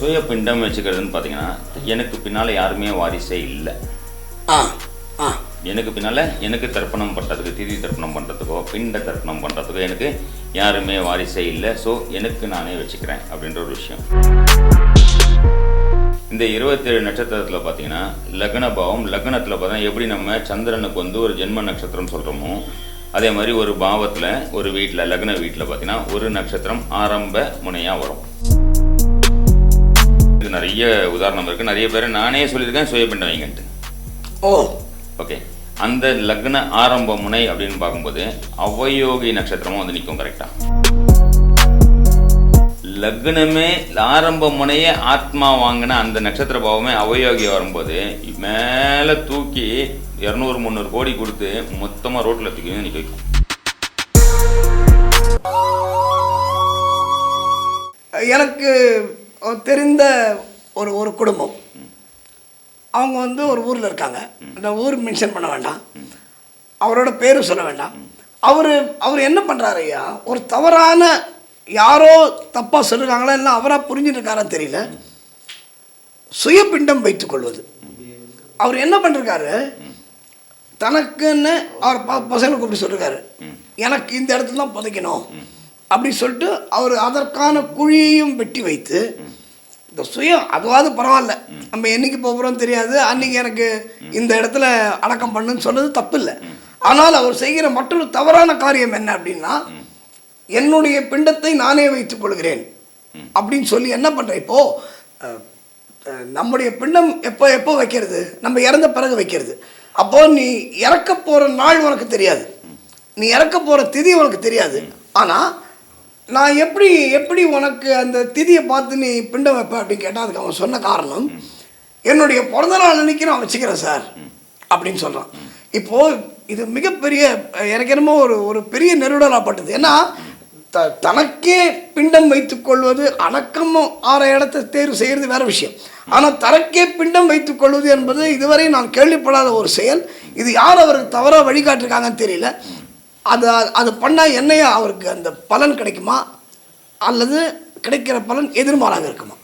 சுய பிண்டம் வச்சுக்கிறதுன்னு பார்த்தீங்கன்னா எனக்கு பின்னால் யாருமே வாரிசே இல்லை. ஆ ஆ. எனக்கு பின்னால் எனக்கு தர்ப்பணம் பண்ணுறதுக்கு திதி தர்ப்பணம் பண்ணுறதுக்கோ பிண்ட தர்ப்பணம் பண்ணுறதுக்கோ எனக்கு யாருமே வாரிசே இல்லை. ஸோ எனக்கு நானே வச்சுக்கிறேன் அப்படின்ற ஒரு விஷயம். இந்த இருபத்தேழு நட்சத்திரத்தில் பார்த்தீங்கன்னா லக்ன பாவம் லக்னத்தில் பார்த்தீங்கன்னா எப்படி நம்ம சந்திரனுக்கு வந்து ஒரு ஜென்ம நட்சத்திரம் சொல்கிறோமோ அதே மாதிரி ஒரு பாவத்தில் ஒரு வீட்டில் லக்ன வீட்டில் பார்த்தீங்கன்னா ஒரு நட்சத்திரம் ஆரம்ப முனையாக வரும். இது நிறைய உதாரணம் இருக்குது நிறைய பேர் நானே சொல்லியிருக்கேன் சுயபிண்டம் வைங்கன்ட்டு ஓ. ஓகே. அந்த லக்ன ஆரம்ப முனை அப்படின்னு பார்க்கும்போது அவயோகி நட்சத்திரமும் வந்து நிற்கும் கரெக்டாக லக்னமே ஆரம்ப முனையே ஆத்மா வாங்கின அந்த நட்சத்திர பாவமே அவயோகி வரும்போது மேலே தூக்கி இரநூறு முந்நூறு கோடி கொடுத்து மொத்தமாக ரோட்டில் தூக்கி நிற்க வைக்கும். எனக்கு தெரிந்த ஒரு ஒரு குடும்பம். அவங்க வந்து ஒரு ஊரில் இருக்காங்க. அந்த ஊர் மென்ஷன் பண்ண வேண்டாம். அவரோட பேரும் சொல்ல வேண்டாம். அவர் அவர் என்ன பண்ணுறாரு ஐயா? ஒரு தவறான யாரோ தப்பாக சொல்லுறாங்களா இல்லை அவராக புரிஞ்சுட்டு தெரியல. சுயபிண்டம் வைத்துக்கொள்வது அவர் என்ன பண்ணிருக்காரு தனக்குன்னு அவர் ப பசங்களை கூப்பிட்டு சொல்லிருக்காரு. எனக்கு இந்த இடத்துல தான் புதைக்கணும். அப்படி சொல்லிட்டு அவர் அதற்கான குழியையும் வெட்டி வைத்து இந்த சுயம் அதுவாது பரவாயில்ல. நம்ம என்னைக்கு போகிறோம் தெரியாது. அன்னைக்கு எனக்கு இந்த இடத்துல அடக்கம் பண்ணுன்னு சொன்னது தப்பு இல்லை ஆனால் அவர் செய்கிற மற்றொரு தவறான காரியம் என்ன அப்படின்னா என்னுடைய பிண்டத்தை நானே வைத்துக் கொள்கிறேன். அப்படின்னு சொல்லி என்ன பண்ணுறேன் இப்போது நம்முடைய பிண்டம் எப்போ எப்போ வைக்கிறது? நம்ம இறந்த பிறகு வைக்கிறது. அப்போ நீ இறக்க போகிற நாள் உனக்கு தெரியாது. நீ இறக்க போகிற திதி உனக்கு தெரியாது. ஆனால் நான் எப்படி எப்படி உனக்கு அந்த திதியை பார்த்து நீ பிண்டம் வைப்ப அப்படின்னு கேட்டால் அதுக்கு அவன் சொன்ன காரணம் என்னுடைய பிறந்த நாள் அன்னைக்கு நான் வச்சுக்கிறேன் சார் அப்படின்னு சொல்கிறான் இப்போது இது மிகப்பெரிய எனக்கு என்னமோ ஒரு ஒரு பெரிய நெருடலாப்பட்டது. ஏன்னா த தனக்கே பிண்டம் வைத்துக்கொள்வது அணக்கமும் அடக்கமும் ஆற இடத்தை தேர்வு செய்கிறது வேற விஷயம். ஆனால் தனக்கே பிண்டம் வைத்துக் கொள்வது என்பது இதுவரை நான் கேள்விப்படாத ஒரு செயல். இது யார் அவருக்கு தவறாக வழிகாட்டிருக்காங்கன்னு தெரியல. அது அது பண்ணால் என்னையா அவருக்கு அந்த பலன் கிடைக்குமா? அல்லது கிடைக்கிற பலன் எதிர்மாறாக இருக்குமா?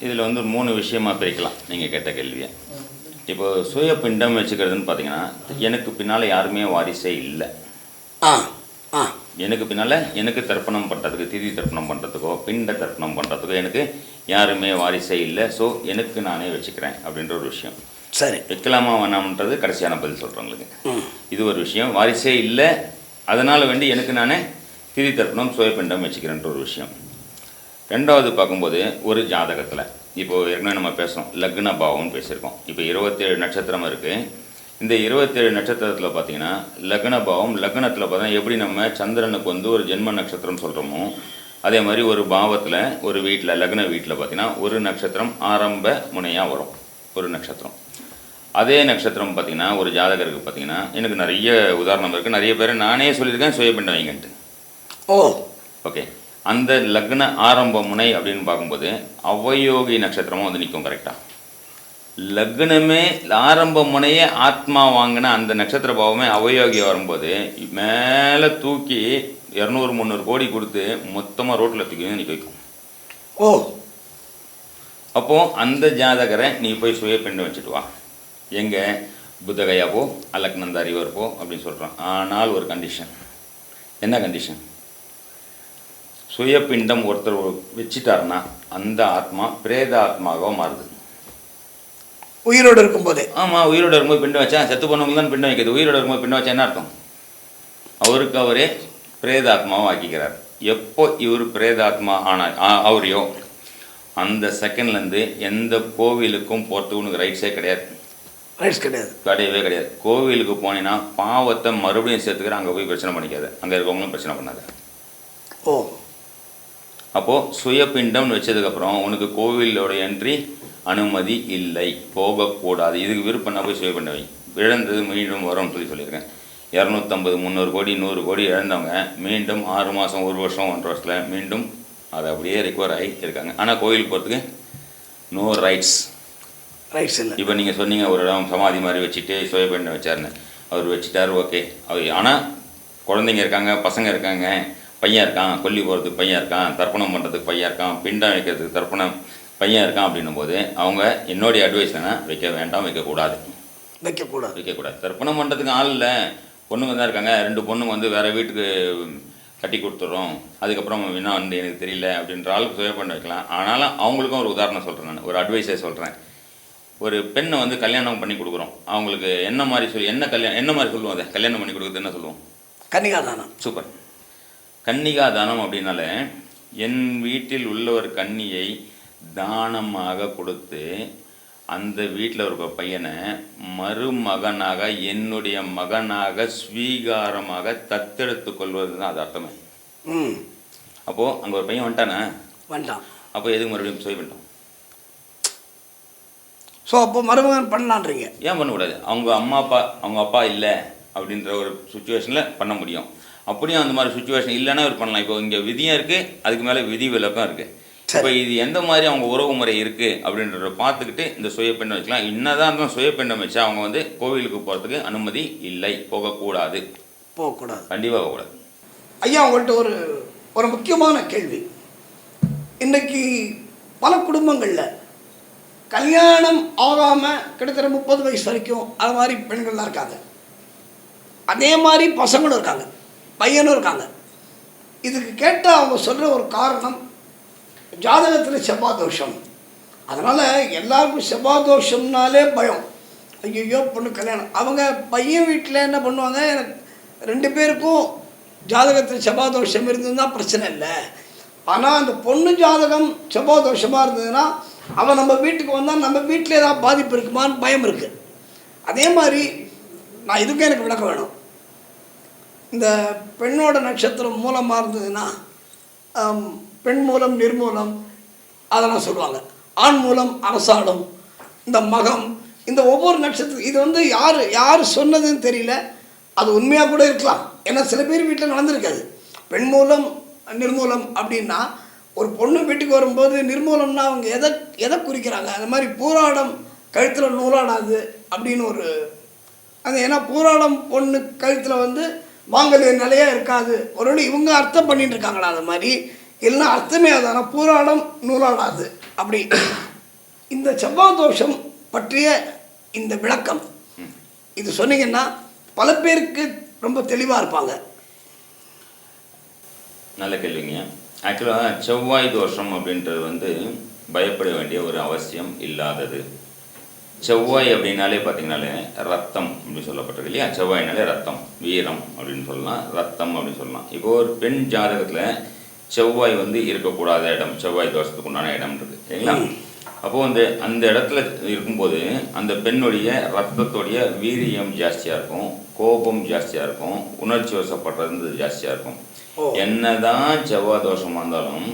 இதில் வந்து மூணு விஷயமா பிரிக்கலாம் நீங்கள் கேட்ட கேள்வியை. இப்போ சுய பிண்டம் வச்சுக்கிறதுன்னு பார்த்தீங்கன்னா எனக்கு பின்னால் யாருமே வாரிசே இல்லை. ஆ ஆ. எனக்கு பின்னால் எனக்கு தர்ப்பணம் பண்ணுறதுக்கு திதி தர்ப்பணம் பண்ணுறதுக்கோ பிண்ட தர்ப்பணம் பண்ணுறதுக்கோ எனக்கு யாருமே வாரிசே இல்லை. ஸோ எனக்கு நானே வச்சுக்கிறேன் அப்படின்ற ஒரு விஷயம். சரி. வைக்கலாமா வேணாமன்றது கடைசியான பதில் சொல்கிறவங்களுக்கு இது ஒரு விஷயம். வாரிசே இல்லை. அதனால் வேண்டி எனக்கு நானே திதி தர்ப்பணம் சுயபிண்டம் வச்சுக்கிறேன்ற ஒரு விஷயம். ரெண்டாவது பார்க்கும்போது ஒரு ஜாதகத்தில் இப்போ ஏற்கனவே நம்ம பேசுகிறோம் லக்ன பாவம்னு பேசியிருக்கோம். இப்போ இருபத்தேழு நட்சத்திரம் இருக்குது இந்த இருபத்தேழு நட்சத்திரத்தில் பார்த்தீங்கன்னா லக்ன பாவம் லக்னத்தில் பார்த்தீங்கன்னா எப்படி நம்ம சந்திரனுக்கு வந்து ஒரு ஜென்ம நட்சத்திரம் சொல்கிறோமோ அதே மாதிரி ஒரு பாவத்தில் ஒரு வீட்டில் லக்ன வீட்டில் பார்த்தீங்கன்னா ஒரு நட்சத்திரம் ஆரம்ப முனையாக வரும். ஒரு நட்சத்திரம். அதே நட்சத்திரம் பார்த்தீங்கன்னா ஒரு ஜாதகருக்கு பார்த்தீங்கன்னா எனக்கு நிறைய உதாரணம் இருக்குது நிறைய பேர் நானே சொல்லியிருக்கேன் சுயபிண்டம் வைங்கன்ட்டு. ஓ. ஓகே. அந்த லக்ன ஆரம்ப முனை அப்படின்னு பார்க்கும்போது அவயோகி நட்சத்திரமும் வந்து நிற்கும் கரெக்டாக லக்னமே ஆரம்ப முனையே ஆத்மா வாங்கின அந்த நட்சத்திர பாவமே அவயோகி வரும்போது மேலே தூக்கி இரநூறு முந்நூறு கோடி கொடுத்து மொத்தமாக ரோட்டில் தூக்கி நிற்க வைக்கும். ஓ. அப்போது அந்த ஜாதகரை நீ போய் சுயபிண்டம் வச்சுட்டு வா. எங்கே? புத்தகையா போ அலக்னந்த அறிவர் போ அப்படின்னு சொல்கிறான் ஆனால் ஒரு கண்டிஷன் என்ன கண்டிஷன் சுயபிண்டம் ஒருத்தர் வச்சிட்டாருன்னா அந்த ஆத்மா பிரேத ஆத்மாவாக மாறுது. உயிரோடு இருக்கும்போதே. ஆமாம் உயிரோட இருக்கும்போது பிண்டம் வச்சா செத்து போனவங்க தான் பிண்டம் வைக்கிறது. உயிரோட இருக்கும்போது பிண்டம் வச்சா என்ன அர்த்தம்? அவருக்கு அவரே பிரேதாத்மாவை ஆக்கிக்கிறார். எப்போ இவர் பிரேதாத்மா ஆனா அவரையோ அந்த செகண்ட்லேருந்து எந்த கோவிலுக்கும் போகிறதுக்கு உனக்கு ரைட்ஸே கிடையாது. ரைட்ஸ் கிடையாது. கிடையவே கிடையாது. கோவிலுக்கு போனீங்கன்னா பாவத்தை மறுபடியும் சேர்த்துக்கிற அங்கே போய் பிரச்சனை பண்ணிக்காத. அங்கே இருக்கவங்களும் பிரச்சனை பண்ணாத. ஓ. அப்போது சுயபிண்டம்னு வச்சதுக்கப்புறம் உனக்கு கோவிலோட என்ட்ரி அனுமதி இல்லை. போகக்கூடாது. இதுக்கு விருப்பம்னா போய் சுயபிண்டம் வை. இழந்தது மீண்டும் வரும்னு சொல்லி சொல்லியிருக்கேன். இரநூத்தம்பது முந்நூறு கோடி நூறு கோடி இழந்தவங்க மீண்டும் ஆறு மாதம் ஒரு வருஷம் ஒன்றரை வருஷத்தில் மீண்டும் அதை அப்படியே ரெக்கவர் ஆகி இருக்காங்க. ஆனால் கோயிலுக்கு போகிறதுக்கு நோ ரைட்ஸ் ரைட்ஸ் இல்லை இப்போ நீங்கள் சொன்னீங்க ஒரு இடம் சமாதி மாதிரி வச்சுட்டு சுயபிண்டம் வச்சாருன்னு. அவர் வச்சுட்டாரு ஓகே. அவர் ஆனால் குழந்தைங்க இருக்காங்க பசங்க இருக்காங்க பையன் இருக்கான் கொல்லி போகிறதுக்கு பையன் இருக்கான் தர்ப்பணம் பண்ணுறதுக்கு பையன் இருக்கான் பிண்டம் வைக்கிறதுக்கு தர்ப்பணம் பையன் இருக்கான் அப்படின்னும் போது அவங்க என்னுடைய அட்வைஸ் என்ன வைக்க வேண்டாம் வைக்கக்கூடாது. வைக்கக்கூடாது. வைக்கக்கூடாது. தர்ப்பணம் பண்ணுறதுக்கு ஆள் இல்லை. பொண்ணுங்க தான் இருக்காங்க ரெண்டு பொண்ணுங்க வந்து வேறு வீட்டுக்கு கட்டி கொடுத்துட்றோம். அதுக்கப்புறம் என்ன வந்து எனக்கு தெரியல அப்படின்ற ஆளுக்கு சுய பண்ண வைக்கலாம். ஆனாலும் அவங்களுக்கும் ஒரு உதாரணம் சொல்கிறேன் நான் ஒரு அட்வைஸே சொல்கிறேன் ஒரு பெண்ணை வந்து கல்யாணம் பண்ணி கொடுக்குறோம். அவங்களுக்கு என்ன மாதிரி சொல்லி என்ன கல்யாணம் என்ன மாதிரி சொல்லுவோம் அதை? கல்யாணம் பண்ணி கொடுக்குறது என்ன சொல்லுவோம்? கன்னிகாதானம். சூப்பர். கன்னிகா தானம் அப்படின்னாலே என் வீட்டில் உள்ள ஒரு கன்னியை தானமாக கொடுத்து அந்த வீட்டில் இருக்க பையனை மருமகனாக என்னுடைய மகனாக ஸ்வீகாரமாக தத்தெடுத்து கொள்வது தான் அது அர்த்தமே. அப்போது அங்கே ஒரு பையன் வந்துட்டானே? வேண்டாம் அப்போ எதுக்கு மறுபடியும் சொல்லி பண்ணிட்டோம் ஸோ அப்போ மருமகன் பண்ணலான்றீங்க. ஏன் பண்ணக்கூடாது? அவங்க அம்மா அப்பா அவங்க அப்பா இல்லை அப்படின்ற ஒரு சுச்சுவேஷனில் பண்ண முடியும். அப்படியும் அந்த மாதிரி சுச்சுவேஷன் இல்லைன்னா இவர் பண்ணலாம். இப்போ இங்கே விதியும் இருக்குது அதுக்கு மேலே விதி விலக்கம் இருக்குது. இப்போ இது எந்த மாதிரி அவங்க உறவு முறை இருக்குது அப்படின்றத பார்த்துக்கிட்டு இந்த சுய பெண்ணை வச்சுக்கலாம் என்னதான் இருந்தாலும் சுய பெண்ணை வச்சு அவங்க வந்து கோவிலுக்கு போகிறதுக்கு அனுமதி இல்லை. போகக்கூடாது. போகக்கூடாது. கண்டிப்பாக போகக்கூடாது. ஐயா உங்கள்கிட்ட ஒரு ஒரு முக்கியமான கேள்வி. இன்னைக்கு பல குடும்பங்களில் கல்யாணம் ஆகாமல் கிட்டத்தட்ட முப்பது வயசு வரைக்கும் அது மாதிரி பெண்கள்லாம் இருக்காங்க. அதே மாதிரி பசங்களும் இருக்காங்க. பையனும் இருக்காங்க. இதுக்கு கேட்டால் அவங்க சொல்கிற ஒரு காரணம் ஜாதகத்தில் செவ்வாதோஷம். அதனால் எல்லாருக்கும் செவ்வாதோஷம்னாலே பயம். ஐயோ பொண்ணு கல்யாணம். அவங்க பையன் வீட்டில் என்ன பண்ணுவாங்க? எனக்கு ரெண்டு பேருக்கும் ஜாதகத்தில் செவ்வாதோஷம் இருந்ததுன்னா பிரச்சனை இல்லை. ஆனால் அந்த பொண்ணு ஜாதகம் செவ்வாதோஷமாக இருந்ததுன்னா அவன் நம்ம வீட்டுக்கு வந்தால் நம்ம வீட்டில் ஏதாவது பாதிப்பு இருக்குமான்னு பயம் இருக்குது அதே மாதிரி நான் இதுக்கும் எனக்கு விளக்கம் வேணும். இந்த பெண்ணோட நட்சத்திரம் மூலமாக இருந்ததுன்னா பெண் மூலம் நிர்மூலம் அதெல்லாம் சொல்லுவாங்க. ஆண் மூலம் அரசாடம் இந்த மகம் இந்த ஒவ்வொரு நட்சத்திரம் இது வந்து யார் யார் சொன்னதுன்னு தெரியல. அது உண்மையாக கூட இருக்கலாம். ஏன்னா சில பேர் வீட்டில் நடந்திருக்காது. பெண் மூலம் நிர்மூலம் அப்படின்னா ஒரு பொண்ணு வீட்டுக்கு வரும்போது நிர்மூலம்னா அவங்க எதை எதை குறிக்கிறாங்க? அந்த மாதிரி பூராடம் கழுத்தில் நூலாடாது அப்படின்னு ஒரு அது ஏன்னா பூராடம் பொண்ணு கழுத்தில் வந்து மாங்கல்ய நிலையே இருக்காது. ஒருவேளை இவங்க அர்த்தம் பண்ணிட்டு இருக்காங்களா அது மாதிரி? இல்லைன்னா அர்த்தமே அதானா? பூராடம் நூலாடாது. அப்படி. இந்த செவ்வாய் தோஷம் பற்றிய இந்த விளக்கம். இது சொன்னீங்கன்னா பல பேருக்கு ரொம்ப தெளிவாக இருப்பாங்க. நல்ல கேள்விங்க. ஆக்சுவலாக செவ்வாய் தோஷம் அப்படின்றது வந்து பயப்பட வேண்டிய ஒரு அவசியம் இல்லாதது. செவ்வாய் அப்படின்னாலே பார்த்தீங்கனாலே ரத்தம் அப்படின்னு சொல்லப்பட்டிருக்கு இல்லையா? செவ்வாய்னாலே ரத்தம் வீரம் அப்படின்னு சொல்லலாம். ரத்தம் அப்படின்னு சொல்லலாம். இப்போ ஒரு பெண் ஜாதகத்தில் செவ்வாய் வந்து இருக்கக்கூடாத இடம் செவ்வாய் தோஷத்துக்கு உண்டான இடம் இருக்குது சரிங்களா? அப்போது வந்து அந்த இடத்துல இருக்கும்போது அந்த பெண்ணுடைய ரத்தத்துடைய வீரியம் ஜாஸ்தியாக இருக்கும் கோபம் ஜாஸ்தியாக இருக்கும் உணர்ச்சி வசப்படுறது ஜாஸ்தியாக இருக்கும். என்னதான் செவ்வாய் தோஷமாக இருந்தாலும்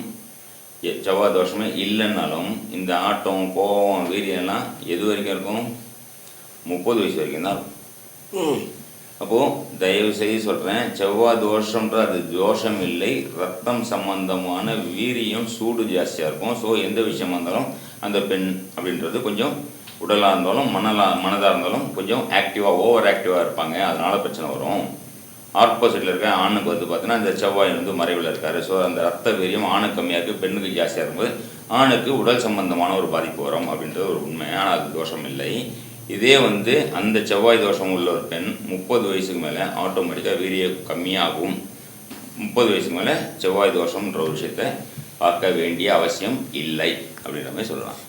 செவ்வாய் தோஷமே இல்லைன்னாலும் இந்த ஆட்டம் கோபம் வீரியம்லாம் எது வரைக்கும் இருக்கும்? முப்பது வயசு வரைக்கும் தான் இருக்கும். அப்போது தயவு செய்து சொல்கிறேன் செவ்வாய் தோஷம்ன்ற அது தோஷம் இல்லை ரத்தம் சம்பந்தமான வீரியம் சூடு ஜாஸ்தியாக இருக்கும். ஸோ எந்த விஷயமா இருந்தாலும் அந்த பெண் அப்படின்றது கொஞ்சம் உடலாக இருந்தாலும் மனலா மனதாக இருந்தாலும் கொஞ்சம் ஆக்டிவாக ஓவர் ஆக்டிவாக இருப்பாங்க. அதனால பிரச்சனை வரும். ஆப்போசிட்டில் இருக்க ஆணுக்கு வந்து பார்த்தீங்கன்னா இந்த செவ்வாய் வந்து மறைவில் இருக்கார். ஸோ அந்த ரத்த வீரியம் ஆணுக்கு கம்மியாக இருக்குது பெண்ணுக்கு ஜாஸ்தியாக இருக்கும்போது ஆணுக்கு உடல் சம்பந்தமான ஒரு பாதிப்பு வரும் அப்படின்றது ஒரு உண்மை ஆனால் அது தோஷம் இல்லை. இதே வந்து அந்த செவ்வாய் தோஷம் உள்ள ஒரு பெண் முப்பது வயசுக்கு மேலே ஆட்டோமேட்டிக்காக வீரிய கம்மியாகும். முப்பது வயசுக்கு மேலே செவ்வாய் தோஷம்ன்ற ஒரு விஷயத்தை பார்க்க வேண்டிய அவசியம் இல்லை அப்படின்ற மாதிரி சொல்லலாம்